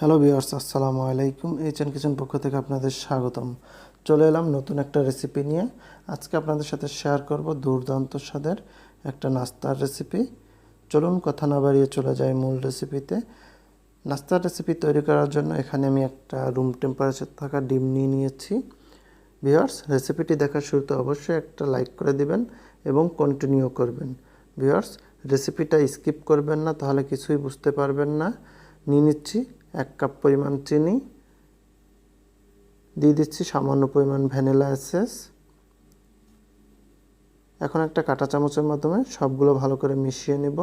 Hello viewers আসসালামু আলাইকুম এই চ্যান কিচেন পক্ষ থেকে আপনাদের স্বাগতম। চলে এলাম নতুন একটা রেসিপি নিয়ে। আজকে আপনাদের সাথে শেয়ার করব দুর্দান্ত স্বাদের একটা নাস্তার রেসিপি চলুন কথা না বাড়িয়ে চলে যাই মূল রেসিপিতে নাস্তার রেসিপি তৈরি করার জন্য এখানে আমি একটা রুম টেম্পারেচার থাকা ডিম নিয়ে নিয়েছি। ভিউয়ার্স রেসিপিটি দেখার শুরুতে অবশ্যই একটা লাইক করে দিবেন এবং কন্টিনিউ করবেন। ভিউয়ার্স রেসিপিটা স্কিপ করবেন না, তাহলে কিছুই বুঝতে পারবেন না। নিয়ে নিচ্ছি। এক কাপ পরিমাণ চিনি, দিয়ে দিচ্ছি সামান্য পরিমাণ ভ্যানিলা এসেস। এখন একটা কাঁটা চামচের মাধ্যমে সবগুলো ভালো করে মিশিয়ে নেব।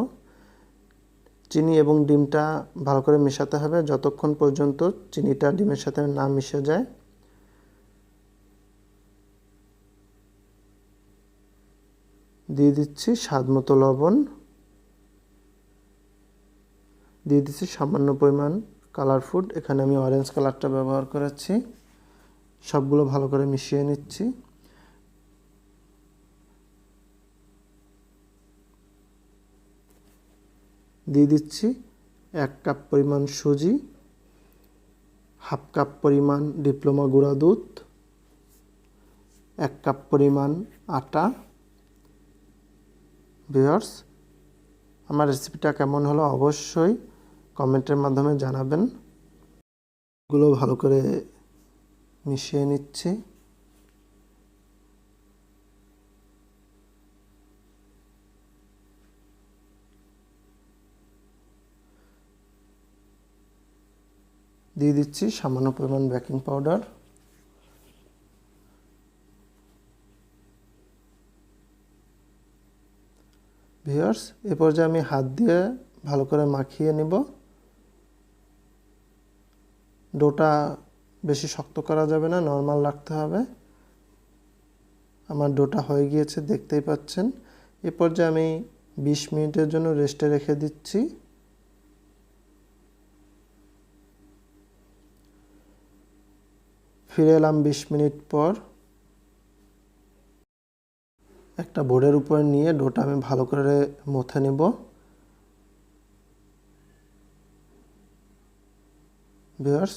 চিনি এবং ডিমটা ভালো করে মেশাতে হবে যতক্ষণ পর্যন্ত চিনিটা ডিমের সাথে না মিশে যায়। দিয়ে দিচ্ছি স্বাদ মতো লবণ। দিয়ে দিচ্ছি সামান্য পরিমাণ কালার ফুড। এখানে আমি অরেঞ্জ কালারটা ব্যবহার করেছি। সবগুলো ভালো করে মিশিয়ে নিচ্ছি। দিয়ে দিচ্ছি এক কাপ পরিমাণ সুজি, হাফ কাপ পরিমাণ ডিপ্লোমা গুঁড়া দুধ, এক কাপ পরিমাণ আটা। ভিওর্স আমার রেসিপিটা কেমন হলো অবশ্যই কমেন্টের মাধ্যমে জানাবেন। এগুলো ভালো করে মিশিয়ে নিচ্ছি। দিয়ে দিচ্ছি সামান্য পরিমাণ বেকিং পাউডার। ভিওর্স এ পর্যায়ে আমি হাত দিয়ে ভালো করে মাখিয়ে নেব। ডোটা বেশি শক্ত করা যাবে না নর্মাল রাখতে হবে। আমার ডোটা হয়ে গিয়েছে, দেখতেই পাচ্ছেন। এ পর্যায়ে আমি বিশ মিনিটের জন্য রেস্টে রেখে দিচ্ছি। ফিরে এলাম বিশ মিনিট পর। একটা বোর্ডের উপরে নিয়ে ডোটা আমি ভালো করে মথে নেব। ভিউয়ার্স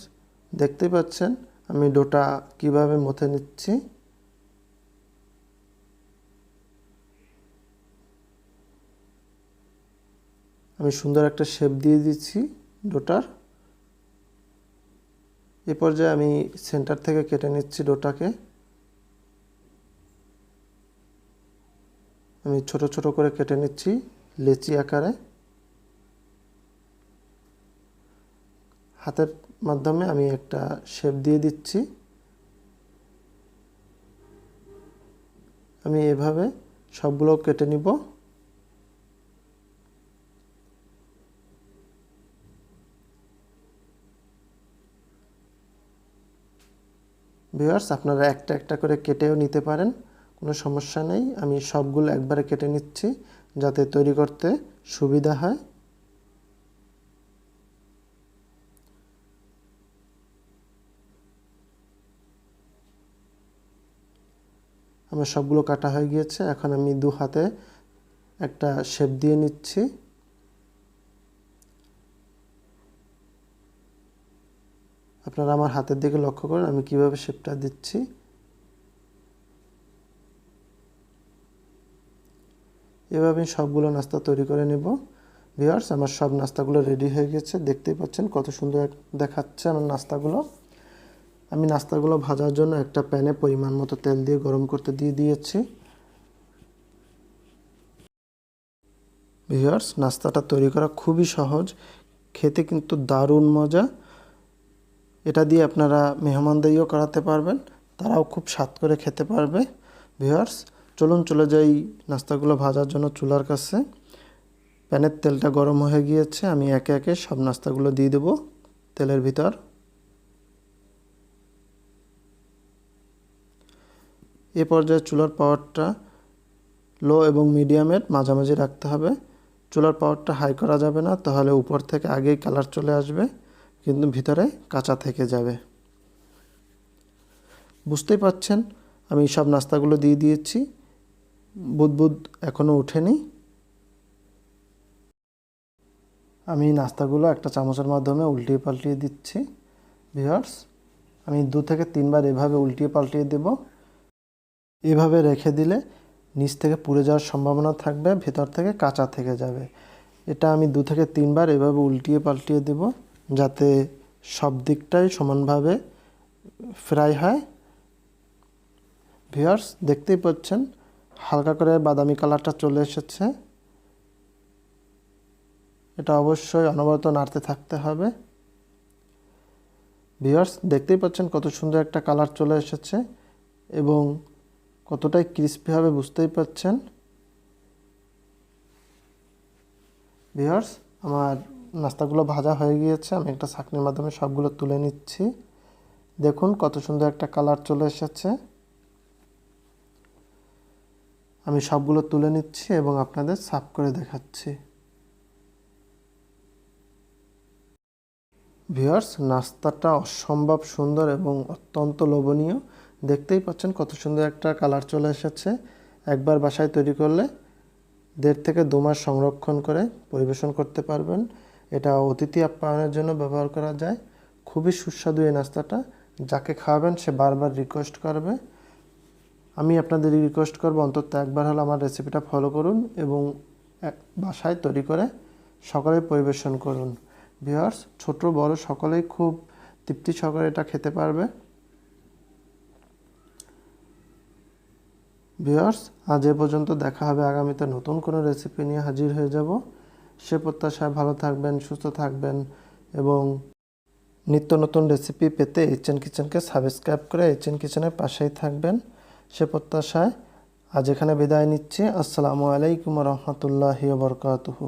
দেখতেই পাচ্ছেন আমি ডোটা কীভাবে মথে নিচ্ছি। আমি সুন্দর একটা শেপ দিয়ে দিচ্ছি ডোটার। এ পর্যায়ে আমি সেন্টার থেকে কেটে নিচ্ছি ডোটাকে। আমি ছোট ছোট করে কেটে নিচ্ছি লেচি আকারে। হাতের মাধ্যমে আমি একটা শেপ দিয়ে দিচ্ছি। আমি এভাবে সবগুলো কেটে নিব। ভিউয়ার্স, আপনারা একটা একটা করে কেটেও নিতে পারেন, কোনো সমস্যা নেই। আমি সবগুলো একবারে কেটে নিচ্ছি যাতে তৈরি করতে সুবিধা হয়। আমার সবগুলো কাটা হয়ে গিয়েছে। এখন আমি দু হাতে একটা শেপ দিয়ে নিচ্ছি। আপনারা আমার হাতের দিকে লক্ষ্য করেন, আমি কীভাবে শেপটা দিচ্ছি। এভাবে সবগুলো নাস্তা তৈরি করে নেব। ভিওয়ার্স আমার সব নাস্তাগুলো রেডি হয়ে গেছে। দেখতেই পাচ্ছেন কত সুন্দর দেখাচ্ছে আমার নাস্তাগুলো। আমি নাস্তাগুলো ভাজার জন্য একটা প্যানে পরিমাণ মতো তেল দিয়ে গরম করতে দিয়ে দিয়েছি। ভিওয়ার্স নাস্তাটা তৈরি করা খুবই সহজ, খেতে কিন্তু দারুণ মজা। এটা দিয়ে আপনারা মেহমানদারিও করাতে পারবেন, তারাও খুব স্বাদ করে খেতে পারবে। ভিওয়ার্স চলুন চলে যাই নাস্তাগুলো ভাজার জন্য চুলার কাছে। প্যানের তেলটা গরম হয়ে গিয়েছে, আমি একে একে সব নাস্তাগুলো দিয়ে দেবো তেলের ভিতর। এ পর্যায়ে চুলার পাওয়ারটা লো এবং মিডিয়ামের মাঝামাঝি রাখতে হবে। চুলার পাওয়ারটা হাই করা যাবে না, তাহলে উপর থেকে আগেই কালার চলে আসবে, কিন্তু ভিতরে কাঁচা থেকে যাবে। বুঝতেই পাচ্ছেন, আমি সব নাস্তাগুলো দিয়ে দিয়েছি। বুদবুদ এখনও ওঠেনি। আমি নাস্তাগুলো একটা চামচের মাধ্যমে উল্টিয়ে পাল্টিয়ে দিচ্ছি। ভিউয়ার্স আমি দু থেকে তিনবার এভাবে উল্টিয়ে পাল্টিয়ে দেব। এভাবে রেখে দিলে নিচ থেকে পুড়ে যাওয়ার সম্ভাবনা থাকবে, ভেতর থেকে কাঁচা থেকে যাবে। এটা আমি দু থেকে তিনবার এভাবে উল্টিয়ে পাল্টিয়ে দেব যাতে সব দিকটাই সমানভাবে ফ্রাই হয়। ভিউয়ার্স দেখতেই পাচ্ছেন, হালকা করে বাদামি কালারটা চলে এসেছে। এটা অবশ্যই অনবরত নাড়তে থাকতে হবে। ভিউয়ার্স দেখতেই পাচ্ছেন কত সুন্দর একটা কালার চলে এসেছে এবং কতটাই ক্রিস্পি হবে বুঝতেই পাচ্ছেন ভিউয়ার্স আমার নাস্তাগুলো ভাজা হয়ে গিয়েছে, আমি একটা ছাঁকনির মাধ্যমে সবগুলো তুলে নিচ্ছি। দেখুন কত সুন্দর একটা কালার চলে এসেছে। আমি সবগুলো তুলে নিচ্ছি এবং আপনাদের সাফ করে দেখাচ্ছি। ভিউয়ার্স নাস্তাটা অসম্ভব সুন্দর এবং অত্যন্ত লোভনীয়। দেখতেই পাচ্ছেন কত সুন্দর একটা কালার চলে এসেছে। একবার বাসায় তৈরি করলে দেড় থেকে দু মাস সংরক্ষণ করে পরিবেশন করতে পারবেন। এটা অতিথি আপ্যায়নের জন্য ব্যবহার করা যায়। খুবই সুস্বাদু এই নাস্তাটা। যাকে খাওয়াবেন সে বারবার রিকোয়েস্ট করবে। আমি আপনাদের রিকোয়েস্ট করব, অন্তত একবার হলে আমার রেসিপিটা ফলো করুন এবং বাসায় তৈরি করে সকলে পরিবেশন করুন। ভিউয়ার্স ছোট, বড় সকলেই খুব তৃপ্তি সহকারে এটা খেতে পারবে। ভিউয়ার্স আজ এ পর্যন্ত দেখা হবে আগামীতে নতুন কোনো রেসিপি নিয়ে হাজির হয়ে যাব। সে প্রত্যাশায় ভালো থাকবেন, সুস্থ থাকবেন এবং নিত্য নতুন রেসিপি পেতে এইচএন কিচেনকে সাবস্ক্রাইব করে এইচএন কিচেনের পাশেই থাকবেন। সে প্রত্যাশায় আজ এখানে বিদায় নিচ্ছি। আসসালামু আলাইকুম রহমতুল্লাহ বরকাতুহু।